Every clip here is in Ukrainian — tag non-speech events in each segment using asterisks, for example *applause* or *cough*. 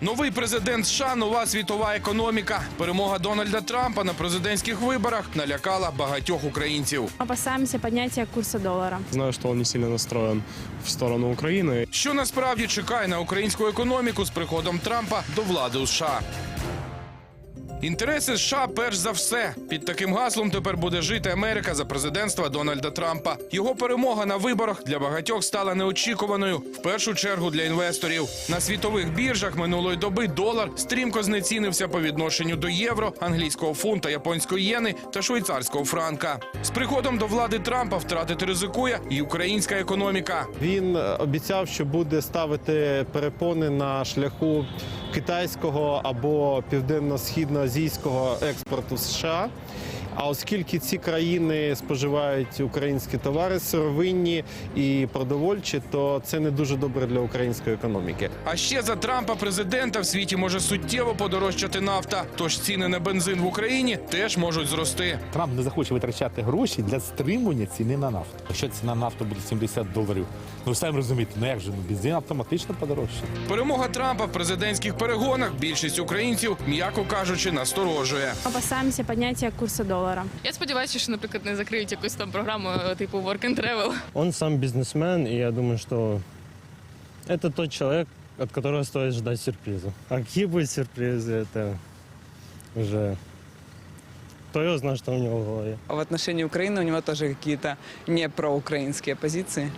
Новий президент США, нова світова економіка. Перемога Дональда Трампа на президентських виборах налякала багатьох українців. Опасаємося підняття курса долара. Знаю, що він не сильно настроєн в сторону України. Що насправді чекає на українську економіку з приходом Трампа до влади у США? Інтереси США перш за все. Під таким гаслом тепер буде жити Америка за президентства Дональда Трампа. Його перемога на виборах для багатьох стала неочікуваною. В першу чергу для інвесторів. На світових біржах минулої доби долар стрімко знецінився по відношенню до євро, англійського фунта, японської єни та швейцарського франка. З приходом до влади Трампа втратити ризикує і українська економіка. Він е, обіцяв, що буде ставити перепони на шляху китайського або південно-східноазійського експорту США. А оскільки ці країни споживають українські товари сировинні і продовольчі, то це не дуже добре для української економіки. А ще за Трампа президента в світі може суттєво подорожчати нафта. Тож ціни на бензин в Україні теж можуть зрости. Трамп не захоче витрачати гроші для стримування ціни на нафту. Якщо ціна нафти буде 70 доларів, ну ви самі розумієте, ну як же ну бензин автоматично подорожчає. Перемога Трампа в президентських перегонах більшість українців, м'яко кажучи, насторожує. Опасаемся поднятия курса доллара. Я сподіваюся, що, наприклад, не закриють якусь там програму е, типу Work and Travel. Он сам бизнесмен, и я думаю, что это тот человек, от которого стоит ждать сюрприза. А какие будут сюрпризы, это уже... Кто его знает, что у него в голове. В отношении Украины у него тоже какие-то не проукраинские позиции.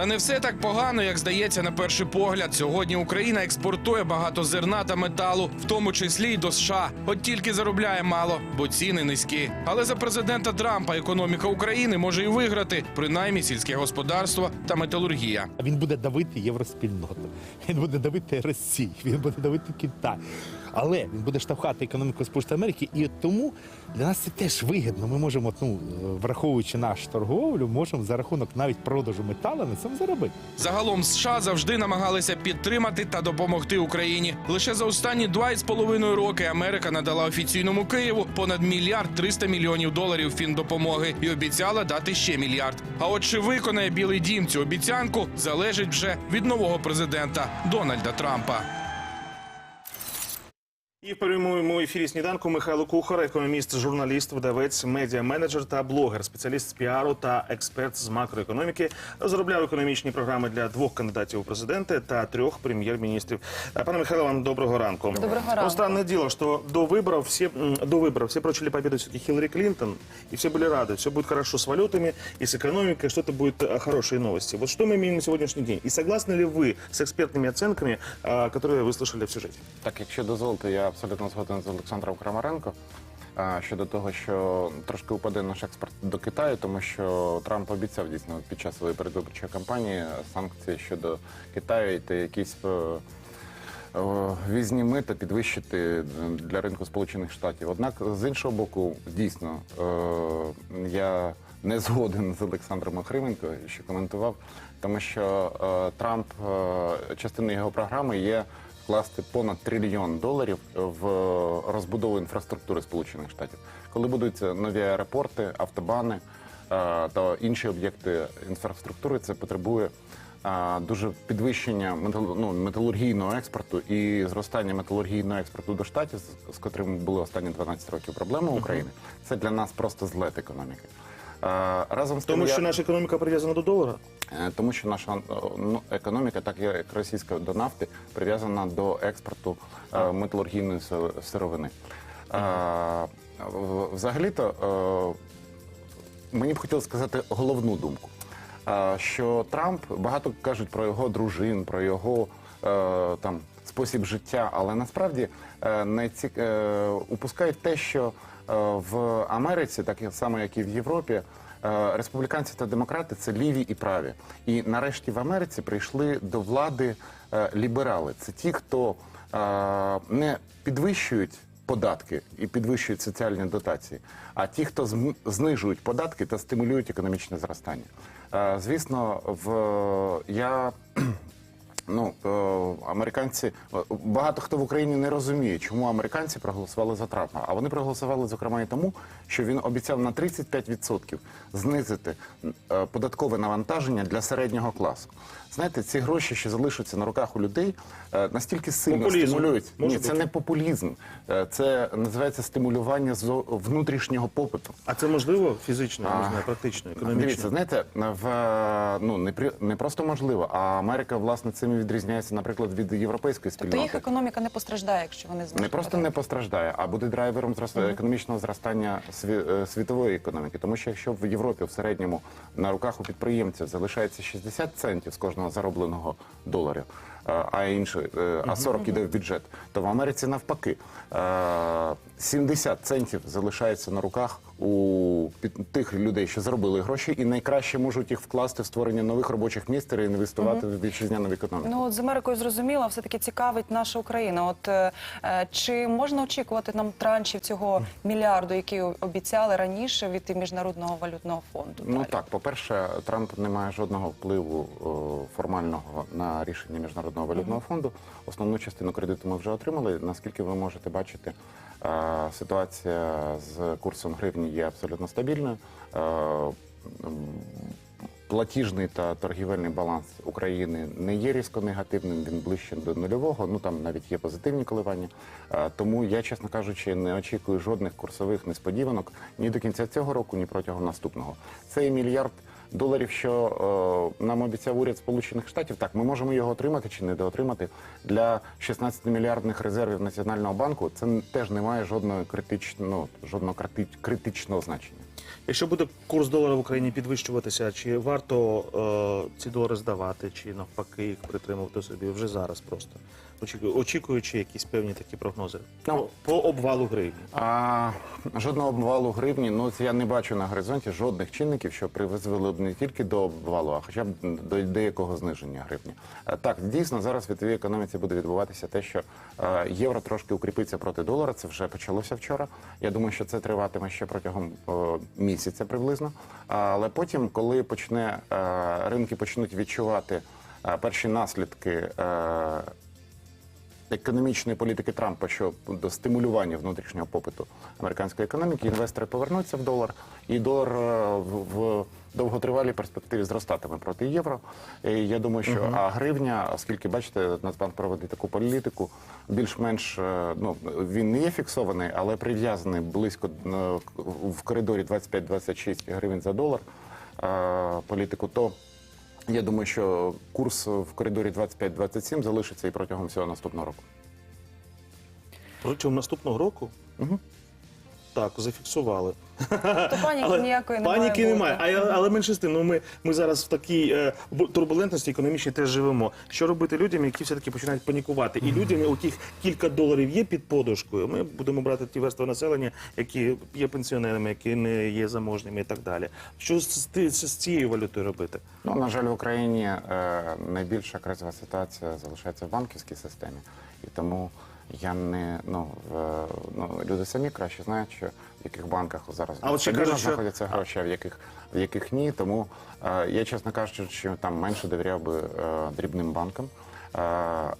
Та не все так погано, як здається на перший погляд. Сьогодні Україна експортує багато зерна та металу, в тому числі й до США. От тільки заробляє мало, бо ціни низькі. Але за президента Трампа економіка України може і виграти, принаймні сільське господарство та металургія. Він буде давити євроспільноту, він буде давити Росію, він буде давити Китай. Але він буде штовхати економіку Сполучених Америки, і тому для нас це теж вигідно. Ми можемо, ну враховуючи нашу торговлю, можемо за рахунок навіть продажу на цьому заробити. Загалом США завжди намагалися підтримати та допомогти Україні. Лише за останні два із половиною роки Америка надала офіційному Києву понад мільярд 300 мільйонів доларів фіндопомоги і обіцяла дати ще мільярд. А от чи виконає Білий Дім цю обіцянку, залежить вже від нового президента Дональда Трампа. І в прямому ефірі сніданку Михайло Кухар, економіст, журналіст, видавець, медіа-менеджер та блогер, спеціаліст з піару та експерт з макроекономіки. Розробляв економічні програми для двох кандидатів у президенти та трьох прем'єр-міністрів. Е, Пане Михайло, вам доброго ранку. Доброго ранку. Ну, странное дело, что до выборов все м, до выборов все прочили победу все-таки Хиллари Клинтон, и все были рады, все будет хорошо с валютами и с экономикой, что-то будет э, хорошие новости. Вот что мы имеем на сегодняшний день? И согласны ли вы с экспертными оценками, а, которые вы слышали в сюжете? Так, якщо дозволите, я абсолютно згоден з Олександром Крамаренко щодо того, що трошки упаде наш експорт до Китаю, тому що Трамп обіцяв дійсно під час своєї передвиборчої кампанії санкції щодо Китаю та якісь е, візні мита підвищити для ринку Сполучених Штатів. Однак, з іншого боку, дійсно, е, я не згоден з Олександром Охрименко, що коментував, тому що е, Трамп, частиною його програми є вкласти понад трильйон доларів в розбудову інфраструктури Сполучених Штатів. Коли будуються нові аеропорти, автобани е, та інші об'єкти інфраструктури, це потребує е, дуже підвищення ну, металургійного експорту і зростання металургійного експорту до штатів, з, котрим були останні 12 років проблеми України. Це для нас просто злет економіки. Е, Разом з тим, Тому що наша економіка прив'язана до долара. Е, Тому що наша е, ну, економіка, так як російська до нафти, прив'язана до експорту е, металургійної сировини. Е, Взагалі-то е, мені б хотілося сказати головну думку. е, Що Трамп багато кажуть про його дружин, про його е, там спосіб життя, але насправді не ці, е, упускають те, що в Америці, так само як і в Європі, республіканці та демократи це ліві і праві. І нарешті в Америці прийшли до влади е, ліберали. Це ті, хто е, не підвищують податки і підвищують соціальні дотації, а ті, хто знижують податки та стимулюють економічне зростання. Е, Звісно, в я Ну, е, американці е, багато хто в Україні не розуміє, чому американці проголосували за Трампа. А вони проголосували зокрема і тому, що він обіцяв на 35% знизити е, податкове навантаження для середнього класу. Знаєте, ці гроші, що залишаться на руках у людей, настільки сильно Популізм. стимулюють. Може Ні, це бути. не популізм, це називається стимулювання зо- внутрішнього попиту. А це можливо фізично, А, не знаю, практично, Дивіться, знаєте, в ну не при не просто можливо, а Америка власне цим і відрізняється, наприклад, від європейської Тобто спільноти. їх економіка не постраждає, якщо вони зможуть. Не просто не постраждає, а буде драйвером зростання економічного зростання сві- е, світової економіки. Тому що якщо в Європі в середньому на руках у підприємців залишається 60 центів з кожного заробленого доларів, а інше, е, а 40 іде в бюджет, то в Америці навпаки. е, 70 центів залишається на руках у тих людей, що заробили гроші, і найкраще можуть їх вкласти в створення нових робочих місць і інвестувати в вітчизняну економіку. Ну от з Америкою зрозуміло, все таки цікавить наша Україна. От е, е, чи можна очікувати нам траншів цього мільярду, які обіцяли раніше від міжнародного валютного фонду? Ну далі? так, по-перше, Трамп не має жодного впливу о, формального на рішення міжнародного валютного фонду. Основну частину кредиту ми вже отримали. Наскільки ви можете бачити, е, ситуація з курсом гривні є абсолютно стабільною. Е, Платіжний та торгівельний баланс України не є різко негативним, він ближче до нульового. Ну там навіть є позитивні коливання. Е, Тому я, чесно кажучи, не очікую жодних курсових несподіванок ні до кінця цього року, ні протягом наступного. Цей мільярд доларів, що е, нам обіцяв уряд Сполучених Штатів, так ми можемо його отримати чи недоотримати для 16 мільярдних резервів Національного банку. Це теж не має жодного критичного, жодного крити- критичного значення. Якщо буде курс долара в Україні підвищуватися, чи варто е, ці долари здавати, чи навпаки їх притримувати собі вже зараз просто? Очікую- Очікуючи якісь певні такі прогнози Ну, по, по обвалу гривні. А, жодного обвалу гривні. Ну це я не бачу на горизонті жодних чинників, що призвели б не тільки до обвалу, а хоча б до деякого зниження гривні. Е, Так, дійсно зараз в світовій економіці буде відбуватися те, що е, євро трошки укріпиться проти долара. Це вже почалося вчора. Я думаю, що це триватиме ще протягом е, місяця приблизно. Але потім, коли почне е, ринки почнуть відчувати е, перші наслідки. е, економічної політики Трампа щодо стимулювання внутрішнього попиту американської економіки, інвестори повернуться в долар, і долар е, в, довготривалій перспективі зростатиме проти євро. І я думаю, що а гривня, оскільки бачите, Нацбанк проводить таку політику, більш-менш е, ну він не є фіксований, але прив'язаний близько е, в коридорі 25-26 гривень за долар е, політику, то я думаю, що курс в коридорі 25-27 залишиться і протягом всього наступного року. Протягом наступного року? Мгм. Так, зафіксували. То паніки *laughs* Але ніякої Паніки немає. немає. А, але менше з тим, ну ми, ми зараз в такій е, бу- турбулентності економічній теж живемо. Що робити людям, які все-таки починають панікувати? І людям, у яких кілька доларів є під подушкою, ми будемо брати ті верстви населення, які є пенсіонерами, які не є заможними і так далі. Що з, з, з цією валютою робити? Ну, на жаль, в Україні е, найбільша кризова ситуація залишається в банківській системі, і тому я не ну, в, ну люди самі краще знають, що в яких банках зараз А от ще кажуть, що- знаходяться гроші, а в яких в яких ні. Тому е, я, чесно кажучи, там менше довіряв би е, дрібним банкам. Е,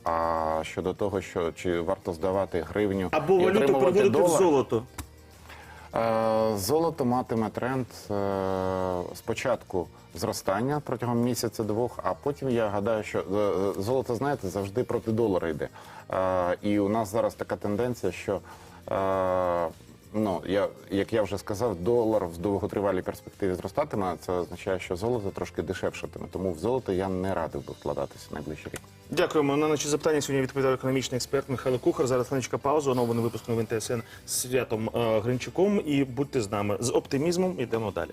а щодо того, що чи варто здавати гривню Або і валюту переводити в золото. Е, Золото матиме тренд е, спочатку зростання протягом місяця-двох, а потім я гадаю, що е, золото, знаєте, завжди проти долара йде. І у нас зараз така тенденція, що ну я як я вже сказав, долар в довготривалій перспективі зростатиме. Це означає, що золото трошки дешевшатиме. Тому в золото я не радив би вкладатися найближчий рік. Дякуємо. На наші запитання сьогодні відповідав економічний експерт Михайло Кухар. Зараз невеличка пауза. Оновлений випуск новин ТСН з святом е, Гринчуком. І будьте з нами з оптимізмом. Йдемо далі.